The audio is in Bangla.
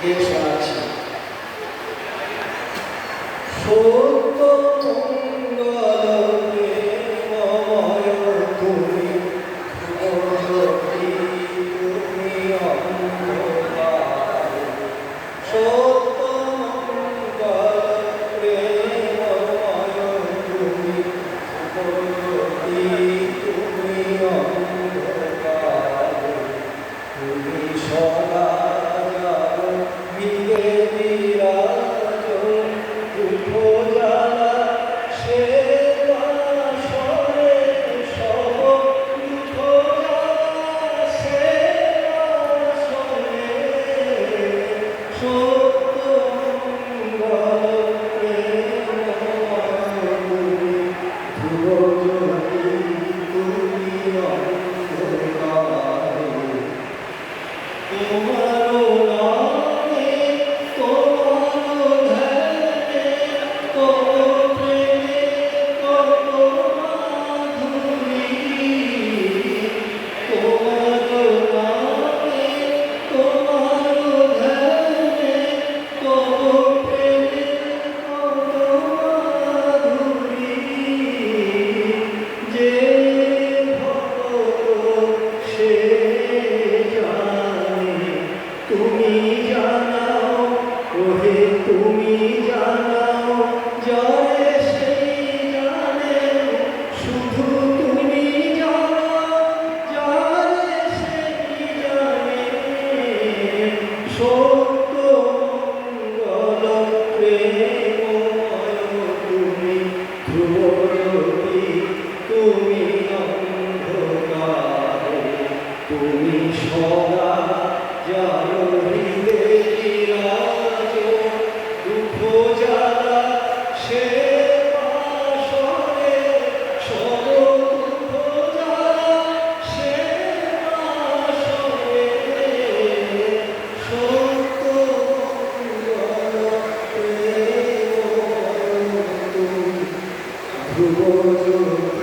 দিয়ে শোনাচ্ছি সত্য মঙ্গল তুমি Amen. সদা জানো হৃদয়ে বিরাজ, দুঃখ জ্বালা সে বাসরে সদ দুঃখ জ্বালা সে বাসরে সত্য ধ্রুব